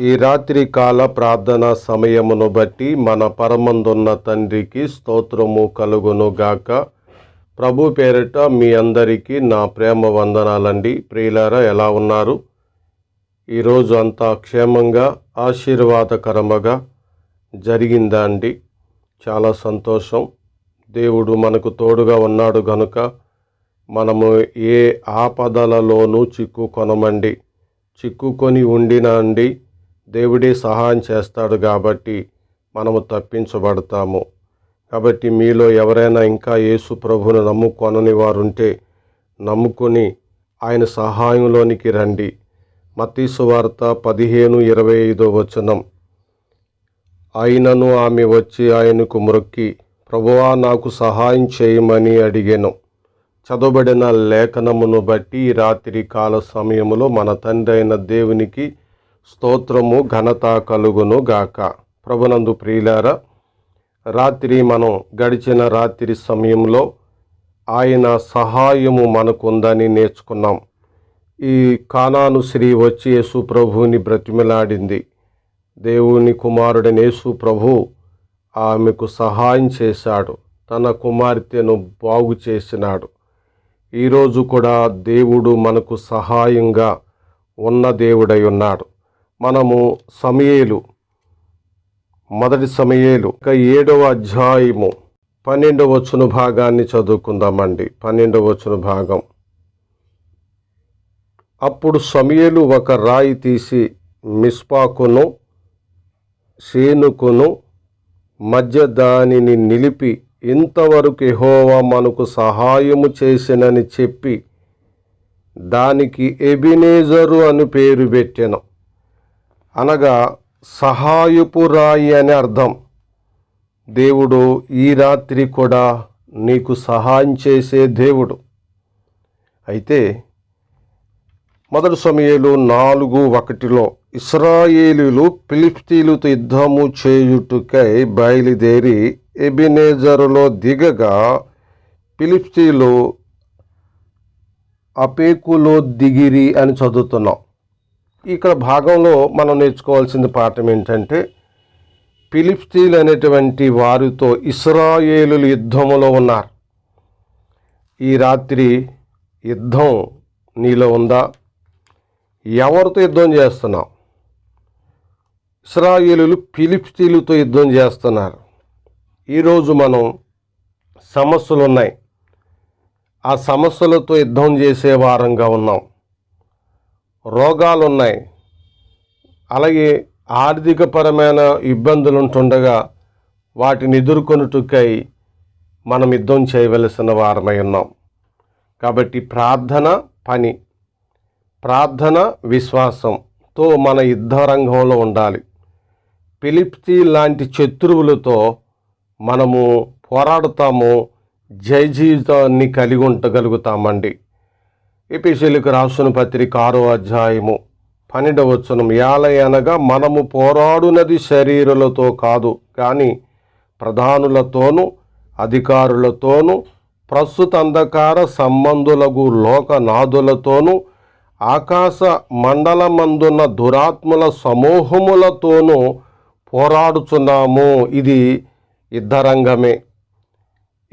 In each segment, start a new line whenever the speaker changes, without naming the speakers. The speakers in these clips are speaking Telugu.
ఈ రాత్రి కాల ప్రార్థన సమయమును బట్టి మన పరమందున్న తండ్రికి స్తోత్రము కలుగును గాక ప్రభు పేరిట మీ అందరికీ నా ప్రేమ వందనాలండి. ప్రియులారా ఎలా ఉన్నారు? ఈరోజు అంతా క్షేమంగా ఆశీర్వాదకరముగా జరిగిందా అండి? చాలా సంతోషం. దేవుడు మనకు తోడుగా ఉన్నాడు గనుక మనము ఏ ఆపదలలోనూ చిక్కుకొనమండి. చిక్కుకొని ఉండినా అండి దేవుడే సహాయం చేస్తాడు కాబట్టి మనము తప్పించబడతాము. కాబట్టి మీలో ఎవరైనా ఇంకా యేసు ప్రభువును నమ్ముకొనని వారు ఉంటే నమ్ముకొని ఆయన సహాయంలోనికి రండి. మత్తీసు వార్త పదిహేను ఇరవై ఐదో వచనం. అయినను ఆమె వచ్చి ఆయనకు మొక్కి ప్రభువా నాకు సహాయం చేయమని అడిగాను. చదవబడిన లేఖనమును బట్టి రాత్రి కాల సమయంలో మన తండ్రి అయిన దేవునికి స్తోత్రము ఘనత కలుగును గాక. ప్రభునందు ప్రియులార రాత్రి మనం గడిచిన రాత్రి సమయంలో ఆయన సహాయము మనకుందని నేర్చుకున్నాం. ఈ కానాను శ్రీ వచ్చి యేసు ప్రభువుని బ్రతిమిలాడింది. దేవుని కుమారుడని యేసు ప్రభు ఆమెకు సహాయం చేశాడు. తన కుమార్తెను బాగు చేసినాడు. ఈరోజు కూడా దేవుడు మనకు సహాయంగా ఉన్న దేవుడై ఉన్నాడు. మనము సమయేలు మొదటి సమయేలు. ఒక ఏడవ అధ్యాయము. పన్నెండవ వచ్చున భాగాన్ని చదువుకుందామండి. పన్నెండవ వచ్చున భాగం. అప్పుడు సమయలు ఒక రాయి తీసి మిస్పాకును సేనుకును మధ్య దానిని నిలిపి ఇంతవరకు ఎహోవా మనకు సహాయము చేసినని చెప్పి దానికి ఎబినేజరు అని పేరు పెట్టాను. అనగా సహాయపురాయి అని అర్థం. దేవుడు ఈ రాత్రి కూడా నీకు సహాయం చేసే దేవుడు. అయితే మొదటి సమయంలో నాలుగు ఒకటిలో ఇస్రాయేలీలు ఫిలిప్తీలతో యుద్ధము చేయుటకై బయలుదేరి ఎబినేజరులో దిగగా ఫిలిప్తీలు అపేకులో దిగిరి అని చదువుతున్నాం. ఇక్కడ భాగంలో మనం నేర్చుకోవాల్సిన పాఠం ఏంటంటే ఫిలిప్తీలు అనేటువంటి వారితో ఇస్రాయేలులు యుద్ధములో ఉన్నారు. ఈ రాత్రి యుద్ధం నీలో ఉందా? ఎవరితో యుద్ధం చేస్తున్నావు? ఇస్రాయేలులు ఫిలిప్తీలతో యుద్ధం చేస్తున్నారు. ఈరోజు మనం సమస్యలు ఉన్నాయి ఆ సమస్యలతో యుద్ధం చేసే వారంగా ఉన్నాం. రోగాలు ఉన్నాయి అలాగే ఆర్థికపరమైన ఇబ్బందులు ఉంటుండగా వాటిని ఎదుర్కొనుటకై మనం యుద్ధం చేయవలసిన వారమై ఉన్నాం. కాబట్టి ప్రార్థన పని ప్రార్థన విశ్వాసంతో మన యుద్ధ రంగంలో ఉండాలి. పిలిప్తి లాంటి శత్రువులతో మనము పోరాడుతాము జయ జీవితాన్ని కలిగి ఉండగలుగుతామండి. ఎపిసిలకు రాసిన పత్రిక ఆరో అధ్యాయము పన్నెండవచనం యాలయనగా మనము పోరాడునది శరీరులతో కాదు కానీ ప్రధానులతోనూ అధికారులతోనూ ప్రస్తుత అంధకార సంబంధులకు లోకనాథులతోనూ ఆకాశ మండలమందున్న దురాత్మల సమూహములతోనూ పోరాడుచున్నాము. ఇది యుద్ధరంగమే.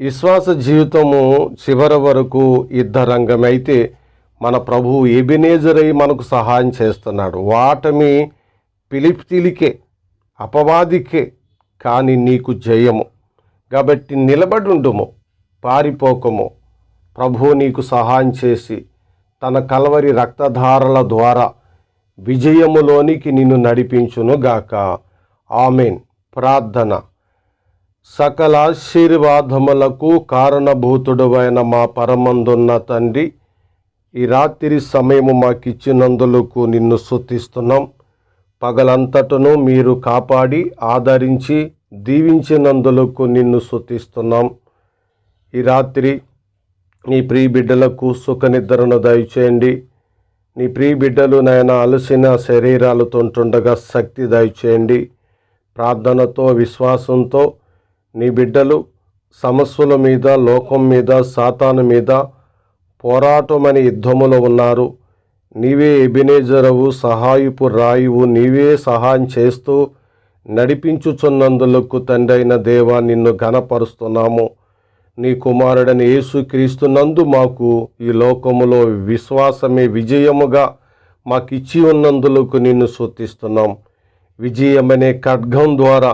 విశ్వాస జీవితము చివరి వరకు యుద్ధరంగమైతే అయితే మన ప్రభువు ఎబినేజరై మనకు సహాయం చేస్తున్నాడు. వాటమి పిలిప్తిలికే అపవాదికే కానీ నీకు జయము. కాబట్టి నిలబడి ఉండుము పారిపోకము. ప్రభువు నీకు సహాయం చేసి తన కలవరి రక్తధారల ద్వారా విజయములోనికి నిన్ను నడిపించును గాక. ఆమెన్. ప్రార్థన. సకల ఆశీర్వాదములకు కారణభూతుడమైన మా పరమందున్న తండ్రి ఈ రాత్రి సమయము మాకిచ్చినందులకు నిన్ను స్తుతిస్తున్నాం. పగలంతటను మీరు కాపాడి ఆదరించి దీవించినందులకు నిన్ను స్తుతిస్తున్నాం. ఈ రాత్రి నీ ప్రియ బిడ్డలకు సుఖనిద్రను దయచేయండి. నీ ప్రియ బిడ్డలు నాయన అలసిన శరీరాలతో ఉంటుండగా శక్తి దయచేయండి. ప్రార్థనతో విశ్వాసంతో నీ బిడ్డలు సమస్యల మీద లోకం మీద సాతాను మీద పోరాటమని యుద్ధములో ఉన్నారు. నీవే ఎబినేజరవు సహాయపు రాయువు నీవే సహాయం చేస్తూ నడిపించుచున్నందులకు తండ్రైన దేవా నిన్ను ఘనపరుస్తున్నాము. నీ కుమారుడని యేసుక్రీస్తునందు మాకు ఈ లోకములో విశ్వాసమే విజయముగా మాకిచ్చి ఉన్నందులకు నిన్ను శుద్ధిస్తున్నాం విజయమనే ఖడ్గం ద్వారా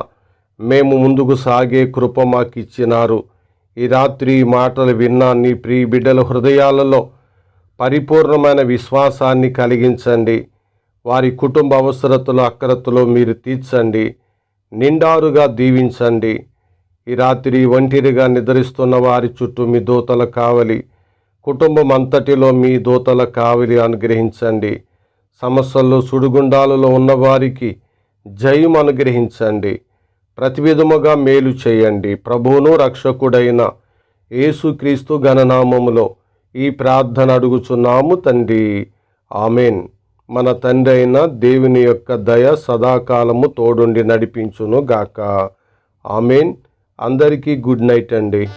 మేము ముందుకు సాగే కృప మాకిచ్చినారు. ఈ రాత్రి మాటలు విన్నా నీ ప్రియ బిడ్డల హృదయాలలో పరిపూర్ణమైన విశ్వాసాన్ని కలిగించండి. వారి కుటుంబ అవసరతలు అక్రతలు మీరు తీర్చండి. నిండారుగా దీవించండి. ఈ రాత్రి ఒంటిరిగా నిద్రిస్తున్న వారి చుట్టూ మీ దూతల కావలి కుటుంబం అంతటిలో మీ దూతల కావలి అనుగ్రహించండి. సమస్యల్లో సుడిగుండాలలో ఉన్నవారికి జయం అనుగ్రహించండి. ప్రతి విధముగా మేలు చేయండి. ప్రభువును రక్షకుడైన యేసుక్రీస్తు గణనామములో ఈ ప్రార్థన అడుగుచున్నాము తండ్రి. ఆమెన్. మన తండ్రి అయిన దేవుని యొక్క దయ సదాకాలము తోడుండి నడిపించును గాక ఆమెన్. అందరికీ గుడ్ నైట్ అండి.